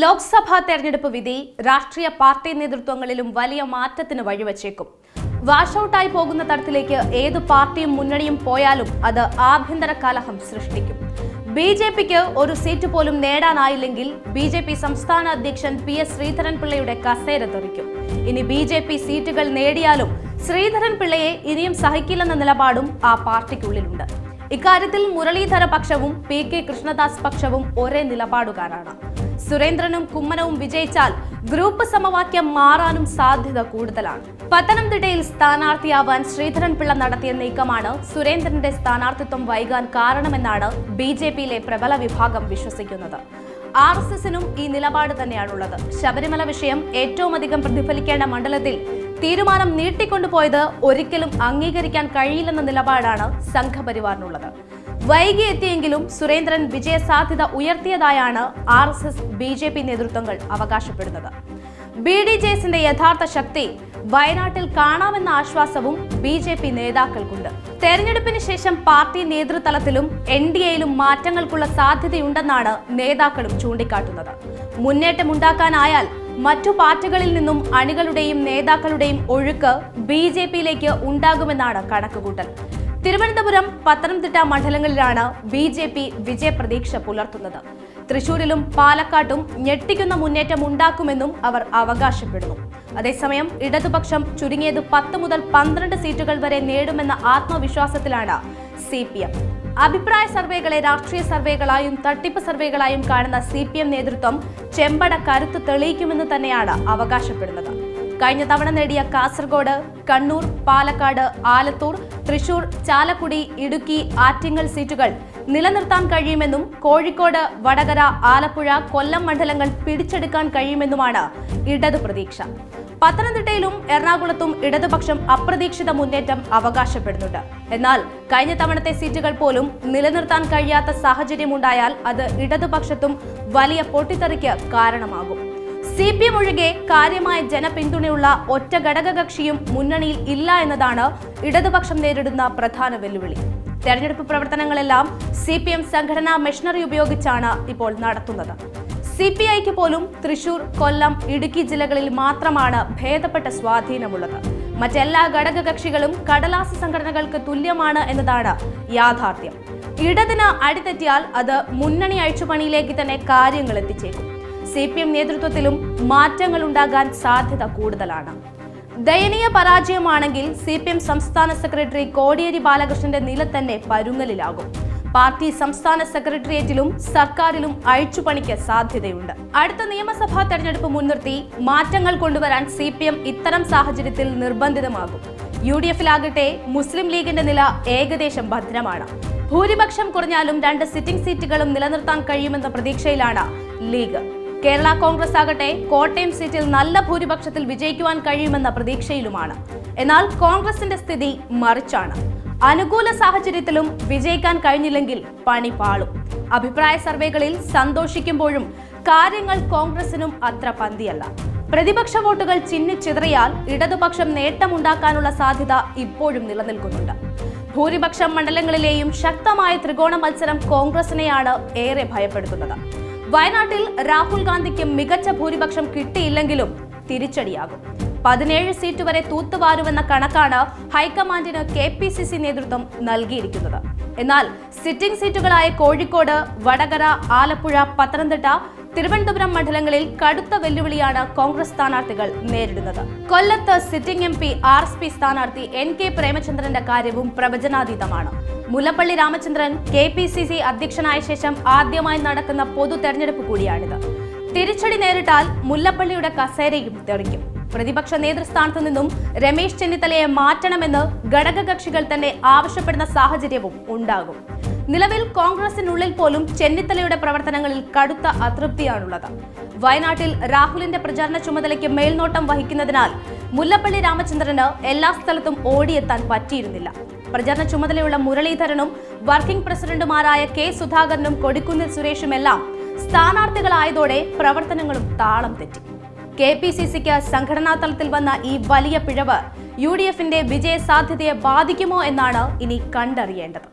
ലോക്സഭാ തെരഞ്ഞെടുപ്പ് വിധി രാഷ്ട്രീയ പാർട്ടി നേതൃത്വങ്ങളിലും വലിയ മാറ്റത്തിന് വഴിവെച്ചേക്കും. വാഷൌട്ടായി പോകുന്ന തരത്തിലേക്ക് ഏത് പാർട്ടിയും മുന്നണിയും പോയാലും അത് ആഭ്യന്തര കലഹം സൃഷ്ടിക്കും. ബി ജെ പിക്ക് ഒരു സീറ്റ് പോലും നേടാനായില്ലെങ്കിൽ ബി ജെ പി സംസ്ഥാന അധ്യക്ഷൻ പി എസ് ശ്രീധരൻപിള്ളയുടെ കസേര തെറിക്കും. ഇനി ബി ജെ പി സീറ്റുകൾ നേടിയാലും ശ്രീധരൻപിള്ളയെ ഇനിയും സഹിക്കില്ലെന്ന നിലപാടും ആ പാർട്ടിക്കുള്ളിലുണ്ട്. ഇക്കാര്യത്തിൽ മുരളീധര പക്ഷവും പി കെ കൃഷ്ണദാസ് പക്ഷവും ഒരേ നിലപാടുകാരാണ്. സുരേന്ദ്രനും കുമ്മനവും വിജയിച്ചാൽ ഗ്രൂപ്പ് സമവാക്യം മാറാനും സാധ്യത കൂടുതലാണ്. പത്തനംതിട്ടയിൽ സ്ഥാനാർത്ഥിയാവാൻ ശ്രീധരൻ പിള്ള നടത്തിയ നീക്കമാണ് സുരേന്ദ്രന്റെ സ്ഥാനാർത്ഥിത്വം വൈകാൻ കാരണമെന്നാണ് ബി ജെ പിയിലെ പ്രബല വിഭാഗം വിശ്വസിക്കുന്നത്. ആർ എസ് എസിനും ഈ നിലപാട് തന്നെയാണുള്ളത്. ശബരിമല വിഷയം ഏറ്റവും അധികം പ്രതിഫലിക്കേണ്ട മണ്ഡലത്തിൽ തീരുമാനം നീട്ടിക്കൊണ്ടുപോയത് ഒരിക്കലും അംഗീകരിക്കാൻ കഴിയില്ലെന്ന നിലപാടാണ് സംഘപരിവാറിനുള്ളത്. വൈകി എത്തിയെങ്കിലും സുരേന്ദ്രൻ വിജയസാധ്യത ഉയർത്തിയതായാണ് R S S B J P നേതൃത്വങ്ങൾ അവകാശപ്പെടുന്നത്. ബി ഡി ജെ എസിന്റെ യഥാർത്ഥ ശക്തി വയനാട്ടിൽ കാണാമെന്ന ആശ്വാസവും ബി ജെ പി നേതാക്കൾക്കുണ്ട്. തെരഞ്ഞെടുപ്പിന് ശേഷം പാർട്ടി നേതൃതലത്തിലും എൻ ഡി എയിലും മാറ്റങ്ങൾക്കുള്ള സാധ്യതയുണ്ടെന്നാണ് നേതാക്കളും ചൂണ്ടിക്കാട്ടുന്നത്. മുന്നേറ്റമുണ്ടാക്കാനായാൽ മറ്റു പാർട്ടികളിൽ നിന്നും അണികളുടെയും നേതാക്കളുടെയും ഒഴുക്ക് ബി ജെ പിയിലേക്ക് ഉണ്ടാകുമെന്നാണ് കണക്കുകൂട്ടൽ. തിരുവനന്തപുരം പത്തനംതിട്ട മണ്ഡലങ്ങളിലാണ് ബി ജെ പി വിജയപ്രതീക്ഷ പുലർത്തുന്നത്. തൃശൂരിലും പാലക്കാട്ടും ഞെട്ടിക്കുന്ന മുന്നേറ്റം ഉണ്ടാക്കുമെന്നും അവർ അവകാശപ്പെടുന്നു. അതേസമയം ഇടതുപക്ഷം ചുരുങ്ങിയത് പത്ത് മുതൽ പന്ത്രണ്ട് സീറ്റുകൾ വരെ നേടുമെന്ന ആത്മവിശ്വാസത്തിലാണ് സി പി എം. അഭിപ്രായ സർവേകളെ രാഷ്ട്രീയ സർവേകളായും തട്ടിപ്പ് സർവേകളായും കാണുന്ന സി പി എം നേതൃത്വം ചെമ്പട കരുത്ത് തെളിയിക്കുമെന്ന് തന്നെയാണ് അവകാശപ്പെടുന്നത്. കഴിഞ്ഞ തവണ നേടിയ കാസർഗോഡ് കണ്ണൂർ പാലക്കാട് ആലത്തൂർ തൃശൂർ ചാലക്കുടി ഇടുക്കി ആറ്റിങ്ങൽ സീറ്റുകൾ നിലനിർത്താൻ കഴിയുമെന്നും കോഴിക്കോട് വടകര ആലപ്പുഴ കൊല്ലം മണ്ഡലങ്ങൾ പിടിച്ചെടുക്കാൻ കഴിയുമെന്നുമാണ് ഇടത് പ്രതീക്ഷ. പത്തനംതിട്ടയിലും എറണാകുളത്തും ഇടതുപക്ഷം അപ്രതീക്ഷിത മുന്നേറ്റം അവകാശപ്പെടുന്നുണ്ട്. എന്നാൽ കഴിഞ്ഞ തവണത്തെ സീറ്റുകൾ പോലും നിലനിർത്താൻ കഴിയാത്ത സാഹചര്യമുണ്ടായാൽ അത് ഇടതുപക്ഷത്തും വലിയ പൊട്ടിത്തെറിക്ക് കാരണമാകും. സി പി എം ഒഴികെ കാര്യമായ ജനപിന്തുണയുള്ള ഒറ്റ ഘടക കക്ഷിയും മുന്നണിയിൽ ഇല്ല എന്നതാണ് ഇടതുപക്ഷം നേരിടുന്ന പ്രധാന വെല്ലുവിളി. തെരഞ്ഞെടുപ്പ് പ്രവർത്തനങ്ങളെല്ലാം സി പി എം സംഘടനാ മെഷീനറി ഉപയോഗിച്ചാണ് ഇപ്പോൾ നടത്തുന്നത്. സി പി ഐക്ക് പോലും തൃശൂർ കൊല്ലം ഇടുക്കി ജില്ലകളിൽ മാത്രമാണ് ഭേദപ്പെട്ട സ്വാധീനമുള്ളത്. മറ്റെല്ലാ ഘടക കക്ഷികളും കടലാസ സംഘടനകൾക്ക് തുല്യമാണ് എന്നതാണ് യാഥാർത്ഥ്യം. ഇടതിന് അടിതെറ്റിയാൽ അത് മുന്നണി അഴിച്ചുപണിയിലേക്ക് തന്നെ കാര്യങ്ങൾ എത്തിച്ചേക്കും. സി പി എം നേതൃത്വത്തിലും മാറ്റങ്ങൾ ഉണ്ടാകാൻ സാധ്യത കൂടുതലാണ്. ദയനീയ പരാജയമാണെങ്കിൽ സി പി എം സംസ്ഥാന സെക്രട്ടറി കോടിയേരി ബാലകൃഷ്ണന്റെ നില തന്നെ പരുങ്ങലിലാകും. പാർട്ടി സംസ്ഥാന സെക്രട്ടേറിയറ്റിലും സർക്കാരിലും അഴിച്ചുപണിക്ക് സാധ്യതയുണ്ട്. അടുത്ത നിയമസഭാ തെരഞ്ഞെടുപ്പ് മുൻനിർത്തി മാറ്റങ്ങൾ കൊണ്ടുവരാൻ സി പി എം ഇത്തരം സാഹചര്യത്തിൽ നിർബന്ധിതമാകും. യു ഡി എഫിലാകട്ടെ മുസ്ലിം ലീഗിന്റെ നില ഏകദേശം ഭദ്രമാണ്. ഭൂരിപക്ഷം കുറഞ്ഞാലും രണ്ട് സിറ്റിംഗ് സീറ്റുകളും നിലനിർത്താൻ കഴിയുമെന്ന പ്രതീക്ഷയിലാണ് ലീഗ്. കേരള കോൺഗ്രസ് ആകട്ടെ കോട്ടയം സീറ്റിൽ നല്ല ഭൂരിപക്ഷത്തിൽ വിജയിക്കുവാൻ കഴിയുമെന്ന പ്രതീക്ഷയിലുമാണ്. എന്നാൽ കോൺഗ്രസിന്റെ സ്ഥിതി മറിച്ചാണ്. അനുകൂല സാഹചര്യത്തിലും വിജയിക്കാൻ കഴിഞ്ഞില്ലെങ്കിൽ പണി പാളും. അഭിപ്രായ സർവേകളിൽ സന്തോഷിക്കുമ്പോഴും കാര്യങ്ങൾ കോൺഗ്രസിനും അത്ര പന്തിയല്ല. പ്രതിപക്ഷ വോട്ടുകൾ ചിന്നിച്ചിതറിയാൽ ഇടതുപക്ഷം നേട്ടമുണ്ടാക്കാനുള്ള സാധ്യത ഇപ്പോഴും നിലനിൽക്കുന്നുണ്ട്. ഭൂരിപക്ഷം മണ്ഡലങ്ങളിലെയും ശക്തമായ ത്രികോണ മത്സരം കോൺഗ്രസിനെയാണ് ഏറെ ഭയപ്പെടുത്തുന്നത്. വയനാട്ടിൽ രാഹുൽ ഗാന്ധിക്ക് മികച്ച ഭൂരിപക്ഷം കിട്ടിയില്ലെങ്കിലും തിരിച്ചടിയാകും. പതിനേഴ് സീറ്റ് വരെ തൂത്തുവാരുമെന്ന കണക്കാണ് ഹൈക്കമാൻഡിന് കെ പി സി സി നേതൃത്വം നൽകിയിരിക്കുന്നത്. എന്നാൽ സിറ്റിംഗ് സീറ്റുകളായ കോഴിക്കോട് വടകര ആലപ്പുഴ പത്തനംതിട്ട തിരുവനന്തപുരം മണ്ഡലങ്ങളിൽ കടുത്ത വെല്ലുവിളിയാണ് കോൺഗ്രസ് സ്ഥാനാർത്ഥികൾ നേരിടുന്നത്. കൊല്ലത്ത് sitting M P R S P സ്ഥാനാർത്ഥി എൻ കെ പ്രേമചന്ദ്രന്റെ കാര്യവും പ്രവചനാതീതമാണ്. Mullappally Ramachandran K P C C അധ്യക്ഷനായ ശേഷം ആദ്യമായി നടക്കുന്ന പൊതു തെരഞ്ഞെടുപ്പ് കൂടിയാണിത്. തിരിച്ചടി നേരിട്ടാൽ മുല്ലപ്പള്ളിയുടെ കസേരയും തെറിക്കും. പ്രതിപക്ഷ നേതൃസ്ഥാനത്തു നിന്നും രമേശ് ചെന്നിത്തലയെ മാറ്റണമെന്ന് ഘടകകക്ഷികൾ തന്നെ ആവശ്യപ്പെടുന്ന സാഹചര്യവും ഉണ്ടാകും. നിലവിൽ കോൺഗ്രസിനുള്ളിൽ പോലും ചെന്നിത്തലയുടെ പ്രവർത്തനങ്ങളിൽ കടുത്ത അതൃപ്തിയാണുള്ളത്. വയനാട്ടിൽ രാഹുലിന്റെ പ്രചാരണ ചുമതലയ്ക്ക് മേൽനോട്ടം വഹിക്കുന്നതിനാൽ മുല്ലപ്പള്ളി രാമചന്ദ്രന് എല്ലാ സ്ഥലത്തും ഓടിയെത്താൻ പറ്റിയിരുന്നില്ല. പ്രചാരണ ചുമതലയുള്ള മുരളീധരനും വർക്കിംഗ് പ്രസിഡന്റുമാരായ കെ സുധാകരനും കൊടിക്കുന്നിൽ സുരേഷുമെല്ലാം സ്ഥാനാർത്ഥികളായതോടെ പ്രവർത്തനങ്ങളും താളം തെറ്റി. കെ പി സി സിക്ക് സംഘടനാ തലത്തിൽ വന്ന ഈ വലിയ പിഴവ് യു ഡി എഫിന്റെ വിജയ സാധ്യതയെ ബാധിക്കുമോ എന്നാണ് ഇനി കണ്ടറിയേണ്ടത്.